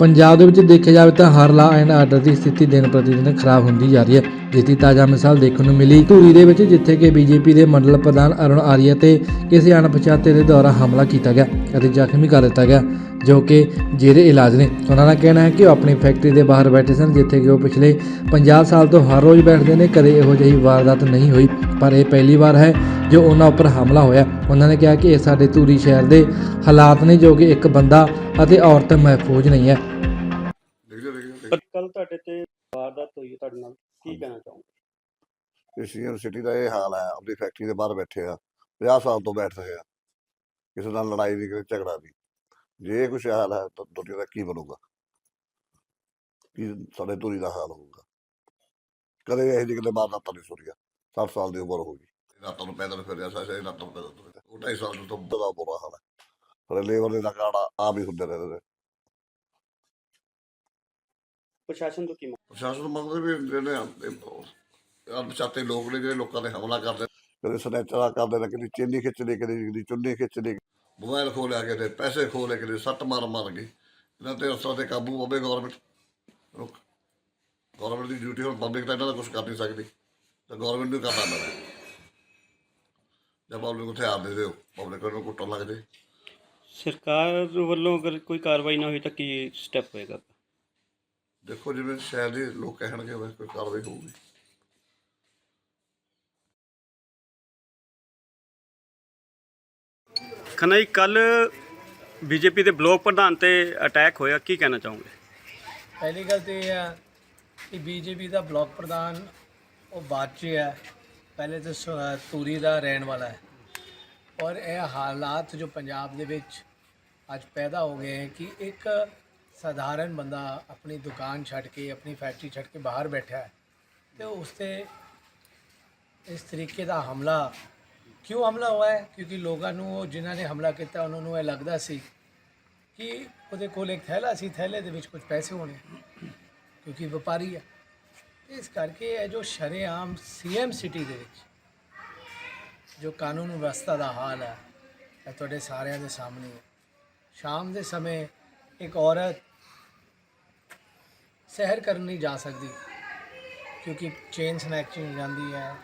ਪੰਜਾਬ ਦੇ ਵਿੱਚ ਦੇਖਿਆ ਜਾਵੇ ਤਾਂ ਹਰ ਲਾ ਐਂਡ ਆਰਡਰ ਦੀ ਸਥਿਤੀ ਦਿਨ ਪ੍ਰਤੀ ਦਿਨ ਖਰਾਬ ਹੁੰਦੀ ਜਾ ਰਹੀ ਹੈ। ਜਿਸ ਦੀ ਤਾਜ਼ਾ ਮਿਸਾਲ ਦੇਖਣ ਨੂੰ ਮਿਲੀ। ਧੂਰੀ ਦੇ ਵਿੱਚ ਜਿੱਥੇ ਕਿ ਬੀਜੇਪੀ ਦੇ ਮੰਡਲ ਪ੍ਰਧਾਨ ਅਰੁਣ ਆਰੀਆ ਤੇ ਕਿਸੇ ਅਣਪਛਾਤੇ ਦੇ ਦੁਆਰਾ ਹਮਲਾ ਕੀਤਾ ਗਿਆ ਅਤੇ ਜ਼ਖਮੀ ਕਰ ਦਿੱਤਾ ਗਿਆ, ਜੋ ਕਿ ਜੇਰੇ ਇਲਾਜ ਨੇ। ਉਹਨਾਂ ਦਾ ਕਹਿਣਾ ਹੈ ਕਿ ਉਹ ਆਪਣੀ ਫੈਕਟਰੀ ਦੇ ਬਾਹਰ ਬੈਠੇ ਸਨ, ਜਿੱਥੇ ਕਿ ਉਹ ਪਿਛਲੇ 50 ਸਾਲ ਤੋਂ ਹਰ ਰੋਜ਼ ਬੈਠਦੇ ਨੇ। ਕਦੇ ਇਹੋ ਜਿਹੀ ਵਾਰਦਾਤ ਨਹੀਂ ਹੋਈ, ਪਰ ਇਹ ਪਹਿਲੀ ਵਾਰ ਹੈ ਜੋ ਉਹਨਾਂ ਉੱਪਰ ਹਮਲਾ ਹੋਇਆ ਉਹਨਾਂ ਨੇ ਕਿਹਾ ਕਿ ਇਹ ਸਾਡੇ ਧੂਰੀ ਸ਼ਹਿਰ ਦੇ ਹਾਲਾਤ ਨੇ ਜੋ ਕਿ ਇੱਕ ਬੰਦਾ ਅਤੇ ਔਰਤ ਮਹਿਫੂਜ਼ ਨਹੀਂ ਹੈ। ਕੱਲ ਤੁਹਾਡੇ ਤੇ ਵਾਰਦਾਤ ਹੋਈ ਹੈ ਤੁਹਾਡੇ ਨਾਲ ਕੀ ਕਹਿਣਾ ਚਾਹੋਗੇ? ਏਸ਼ੀਅਨ ਸਿਟੀ ਦਾ ਇਹ ਹਾਲ ਹੈ ਆਪਣੀ ਫੈਕਟਰੀ ਦੇ ਬਾਹਰ ਬੈਠੇ ਆ 50 ਸਾਲ ਤੋਂ ਬੈਠ ਰਹੇ ਆ ਕਿਸੇ ਨਾਲ ਲੜਾਈ ਨਹੀਂ ਕਿਸੇ ਝਗੜਾ ਨਹੀਂ। ਜੇ ਇਹ ਕੁਛ ਹਾਲ ਹੈ ਤਾਂ ਦੁਨੀਆ ਦਾ ਕੀ ਬਣੂਗਾ? ਕੀ ਸਾਡੇ ਧੂਰੀ ਦਾ ਹਾਲ ਹੋਊਗਾ? ਕਦੇ ਇਹ ਜਿਹੀ ਕਿਤੇ ਬਾਤ ਨਹੀਂ ਸੁਣੀਆ 60 ਸਾਲ ਦੀ ਉਮਰ ਹੋ ਗਈ। ਰਾਤਾਂ ਨੂੰ ਪੈਦਲ ਫਿਰਿਆ ਸਾਸ਼ੇ ਰਾਤਾਂ ਨੂੰ ਪੈਦਲ ਤੁਰਿਆ ਉਹ ਢਾਈ ਸਾਲ ਤੋਂ ਬੜਾ ਬੁਰਾ ਹਾਲ ਹੈ ਪਰ ਲੇਬਰ ਦੇ ਨਕਾੜਾ ਆ ਵੀ ਹੁੰਦੇ ਰਹਿੰਦੇ ਨੇ ਪ੍ਰਸ਼ਾਸਨ ਤੋਂ ਕੀ ਮੰਗ ਪ੍ਰਸ਼ਾਸਨ ਮੰਗਦੇ ਵੀ ਜਿਹੜੇ ਅਣਪਛਾਤੇ ਲੋਕ ਨੇ ਜਿਹੜੇ ਲੋਕਾਂ ਤੇ ਹਮਲਾ ਕਰਦੇ ਕਦੇ ਸਨੈਚਰਾ ਕਰਦੇ ਨੇ ਕਦੀ ਚੇਨੀ ਖਿੱਚ ਲਈ ਕਦੀ ਕਦੀ ਚੁੰਨੀ ਖਿੱਚ ਲਈ ਮੋਬਾਈਲ ਖੋਹ ਲਿਆ ਕੇ ਤੇ ਪੈਸੇ ਖੋਹ ਲਏ ਕਦੇ ਸੱਟ ਮਾਰ ਮਾਰ ਗਏ ਇਹਨਾਂ ਤੇ ਅਸਰ ਤੇ ਕਾਬੂ ਹੋਵੇ ਗਵਰਨਮੈਂਟ ਗਵਰਨਮੈਂਟ ਦੀ ਡਿਊਟੀ ਹੁਣ ਪਬਲਿਕ ਤਾਂ ਇਹਨਾਂ ਦਾ ਕੁਝ ਕਰ ਨਹੀਂ ਸਕਦੀ ਤਾਂ ਗਵਰਨਮੈਂਟ ਨੂੰ ਕਰਨਾ ਪੈਣਾ ਜਦ ਪਬਲਿਕ ਉੱਥੇ ਆ ਦੇ ਦਿਓ ਪਬਲਿਕ ਨੂੰ ਕੁੱਟਣ ਲੱਗ ਜੇ। ਸਰਕਾਰ ਵੱਲੋਂ ਅਗਰ ਕੋਈ ਕਾਰਵਾਈ ਨਾ ਹੋਈ ਤਾਂ ਕੀ ਸਟੈਪ ਹੋਏਗਾ? ਦੇਖੋ ਜਿਵੇਂ ਸ਼ਹਿਰ ਦੇ ਲੋਕ ਕਹਿਣਗੇ ਵੈਸੇ ਕੋਈ ਕਾਰਵਾਈ ਹੋਊਗੀ। ਖਨਾ ਜੀ ਕੱਲ ਬੀਜੇਪੀ ਦੇ ਬਲਾਕ ਪ੍ਰਧਾਨ ਤੇ ਅਟੈਕ ਹੋਇਆ ਕੀ ਕਹਿਣਾ ਚਾਹੋਗੇ? ਪਹਿਲੀ ਗੱਲ ਤੇ ਇਹ ਹੈ ਕਿ ਬੀਜੇਪੀ ਦਾ ਬਲਾਕ ਪ੍ਰਧਾਨ ਉਹ ਬਾਅਦ 'ਚ ਹੈ ਪਹਿਲੇ ਤਾਂ ਸ- ਧੂਰੀ ਦਾ ਰਹਿਣ ਵਾਲਾ ਹੈ। ਔਰ ਇਹ ਹਾਲਾਤ ਜੋ ਪੰਜਾਬ ਦੇ ਵਿੱਚ ਅੱਜ ਪੈਦਾ ਹੋ ਗਏ ਹੈ ਕਿ ਇੱਕ ਸਾਧਾਰਨ ਬੰਦਾ ਆਪਣੀ ਦੁਕਾਨ ਛੱਡ ਕੇ, ਆਪਣੀ ਫੈਕਟਰੀ ਛੱਡ ਕੇ ਬਾਹਰ ਬੈਠਾ ਹੈ ਤੇ ਉਸ ਤੇ ਇਸ ਤਰੀਕੇ ਦਾ ਹਮਲਾ ਕਿਉਂ ਹਮਲਾ ਹੋਇਆ ਹੈ? ਕਿਉਂਕਿ ਲੋਕਾਂ ਨੂੰ ਉਹ ਜਿਨ੍ਹਾਂ ਨੇ ਹਮਲਾ ਕੀਤਾ, ਉਹਨਾਂ ਨੂੰ ਇਹ ਲੱਗਦਾ ਸੀ ਕਿ ਉਹਦੇ ਕੋਲ ਇੱਕ ਥੈਲਾ ਸੀ, ਥੈਲੇ ਦੇ ਵਿੱਚ ਕੁਝ ਪੈਸੇ ਹੋਣੇ, ਕਿਉਂਕਿ ਵਪਾਰੀ ਹੈ। ਇਸ ਕਰਕੇ ਇਹ ਜੋ ਸ਼ਰੇਆਮ ਸੀਐਮ ਸਿਟੀ ਦੇ ਵਿੱਚ ਜੋ ਕਾਨੂੰਨ ਵਿਵਸਥਾ ਦਾ ਹਾਲ ਹੈ, ਇਹ ਤੁਹਾਡੇ ਸਾਰਿਆਂ ਦੇ ਸਾਹਮਣੇ ਹੈ। ਸ਼ਾਮ ਦੇ ਸਮੇਂ ਇੱਕ ਔਰਤ ਸਹਿਰ ਕਰਨ ਨਹੀਂ ਜਾ ਸਕਦੀ, ਕਿਉਂਕਿ ਚੇਨ ਸਨੈਚਿੰਗ ਜਾਂਦੀ ਹੈ।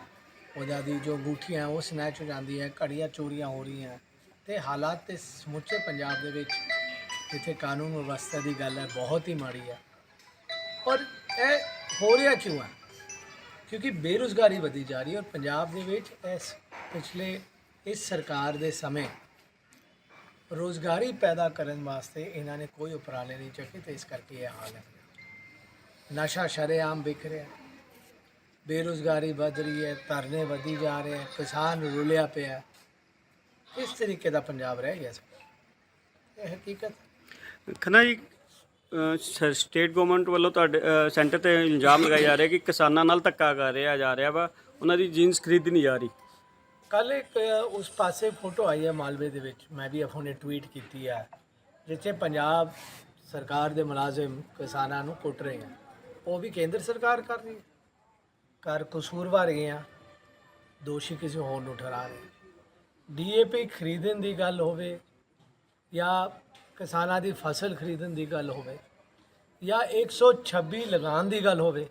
ਉਹਦਾ ਦੀ ਜੋ ਅੰਗੂਠੀਆਂ ਉਹ ਸਨੈਚ ਹੋ ਜਾਂਦੀ ਹੈ, ਘੜੀਆਂ ਚੋਰੀਆਂ ਹੋ ਰਹੀਆਂ। ਤੇ ਹਾਲਾਤ ਤੇ ਸਮੁੱਚੇ ਪੰਜਾਬ ਦੇ ਵਿੱਚ ਜਿੱਥੇ ਕਾਨੂੰਨ ਵਿਵਸਥਾ ਦੀ ਗੱਲ ਹੈ, ਬਹੁਤ ਹੀ ਮਾੜੀ ਹੈ। ਔਰ ਇਹ ਹੋ ਰਿਹਾ ਕਿਉਂ ਹੈ? ਕਿਉਂਕਿ ਬੇਰੁਜ਼ਗਾਰੀ ਵਧੀ ਜਾ ਰਹੀ ਹੈ ਔਰ ਪੰਜਾਬ ਦੇ ਵਿੱਚ ਇਸ ਪਿਛਲੇ, ਇਸ ਸਰਕਾਰ ਦੇ ਸਮੇਂ ਰੋਜ਼ਗਾਰੀ ਪੈਦਾ ਕਰਨ ਵਾਸਤੇ ਇਹਨਾਂ ਨੇ ਕੋਈ ਉਪਰਾਲੇ ਨਹੀਂ ਚੱਕੇ ਤੇ ਇਸ ਕਰਕੇ ਇਹ ਹਾਲ ਹੈ। ਨਸ਼ਾ ਸ਼ਰੇਆਮ ਵਿਕ ਰਿਹਾ ਹੈ। ਬੇਰੁਜ਼ਗਾਰੀ ਵੱਧ ਰਹੀ ਹੈ, ਧਰਨੇ ਵਧੀ ਜਾ ਰਹੇ ਹੈ, ਕਿਸਾਨ ਰੁਲਿਆ ਪਿਆ ਇਸ ਤਰੀਕੇ ਦਾ ਪੰਜਾਬ ਰਹਿ ਗਿਆ ਇਹ ਹਕੀਕਤ ਖਨਾ ਜੀ ਸਟੇਟ ਗਵਰਨਮੈਂਟ ਵੱਲੋਂ ਤੁਹਾਡੇ ਸੈਂਟਰ ਤੇ ਇਲਜ਼ਾਮ ਲਗਾਏ ਜਾ ਰਿਹਾ ਕਿ ਕਿਸਾਨਾਂ ਨਾਲ ਧੱਕਾ ਕਰ ਰਿਹਾ, ਜਾ ਰਿਹਾ ਵਾ। ਉਹਨਾਂ ਦੀ ਜੀਨਸ ਖਰੀਦ ਨਹੀਂ ਜਾ ਰਹੀ। ਕੱਲ ਇੱਕ ਉਸ ਪਾਸੇ ਫੋਟੋ ਆਈ ਹੈ ਮਾਲਵੇ ਦੇ ਵਿੱਚ। ਮੈਂ ਵੀ ਹੁਣੇ ਟਵੀਟ ਕੀਤੀ ਹੈ ਜਿੱਥੇ ਪੰਜਾਬ ਸਰਕਾਰ ਦੇ ਮੁਲਾਜ਼ਮ ਕਿਸਾਨਾਂ ਨੂੰ ਕੁੱਟ ਰਹੇ ਆ। ਉਹ ਵੀ ਕੇਂਦਰ ਸਰਕਾਰ ਕਰ ਰਹੀ ਹੈ। ਕਰ ਕਸੂਰਵਾਰ ਗਏ ਆ, ਦੋਸ਼ੀ ਕਿਸੇ ਹੋਰ ਨੂੰ ਠਹਿਰਾ ਰਹੇ ਡੀਏਪੀ ਖਰੀਦਣ ਦੀ ਗੱਲ ਹੋਵੇ ਜਾਂ ਕਿਸਾਨਾਂ ਦੀ ਫਸਲ ਖਰੀਦਣ ਦੀ ਗੱਲ ਹੋਵੇ ਜਾਂ 126 ਲਗਾਉਣ ਦੀ ਗੱਲ ਹੋਵੇ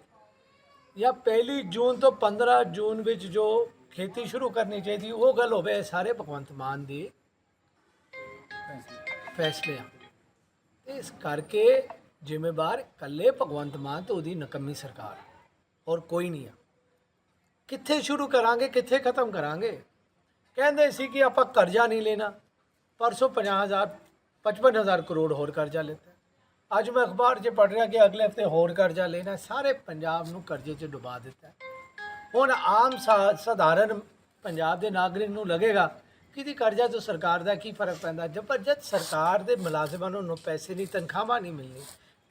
ਜਾਂ ਪਹਿਲੀ ਜੂਨ ਤੋਂ 15 ਜੂਨ ਵਿੱਚ ਜੋ ਖੇਤੀ ਸ਼ੁਰੂ ਕਰਨੀ ਚਾਹੀਦੀ, ਉਹ ਗੱਲ ਹੋਵੇ, ਇਹ ਸਾਰੇ ਭਗਵੰਤ ਮਾਨ ਦੇ ਫੈਸਲੇ ਆ। ਇਸ ਕਰਕੇ ਜ਼ਿੰਮੇਵਾਰ ਇਕੱਲੇ ਭਗਵੰਤ ਮਾਨ ਤੇ ਉਹਦੀ ਨਕਮੀ ਸਰਕਾਰ ਔਰ ਕੋਈ ਨਹੀਂ ਆ। ਕਿੱਥੇ ਸ਼ੁਰੂ ਕਰਾਂਗੇ, ਕਿੱਥੇ ਖਤਮ ਕਰਾਂਗੇ? ਕਹਿੰਦੇ ਸੀ ਕਿ ਆਪਾਂ ਕਰਜ਼ਾ ਨਹੀਂ ਲੈਣਾ, ਪਰਸੋਂ 50000 55000 ਕਰੋੜ ਹੋਰ ਕਰਜ਼ਾ ਲੈਤਾ ਅੱਜ ਮੈਂ ਅਖਬਾਰ 'ਚ ਪੜ੍ਹ ਰਿਹਾ ਕਿ ਅਗਲੇ ਹਫ਼ਤੇ ਹੋਰ ਕਰਜ਼ਾ ਲੈਣਾ ਸਾਰੇ ਪੰਜਾਬ ਨੂੰ ਕਰਜ਼ੇ 'ਚ ਡੁਬਾ ਦਿੱਤਾ ਹੁਣ ਆਮ ਸਾਧਾਰਨ ਪੰਜਾਬ ਦੇ ਨਾਗਰਿਕ ਨੂੰ ਲੱਗੇਗਾ ਕਿ ਦੀ ਕਰਜ਼ਾ ਤੋਂ ਸਰਕਾਰ ਦਾ ਕੀ ਫ਼ਰਕ ਪੈਂਦਾ? ਜਦ ਪਰ ਜਦ ਸਰਕਾਰ ਦੇ ਮੁਲਾਜ਼ਮਾਂ ਨੂੰ ਪੈਸੇ ਨਹੀਂ ਤਨਖਾਹਾਂ ਨਹੀਂ ਮਿਲਣੀ,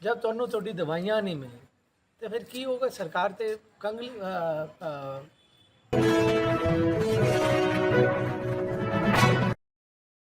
ਜਦ ਤੁਹਾਨੂੰ ਤੁਹਾਡੀ ਦਵਾਈਆਂ ਨਹੀਂ ਮਿਲਣੀ, ਤੇ ਫਿਰ ਕੀ ਹੋਗਾ ਸਰਕਾਰ ਤੇ ਕੰਗਲੀ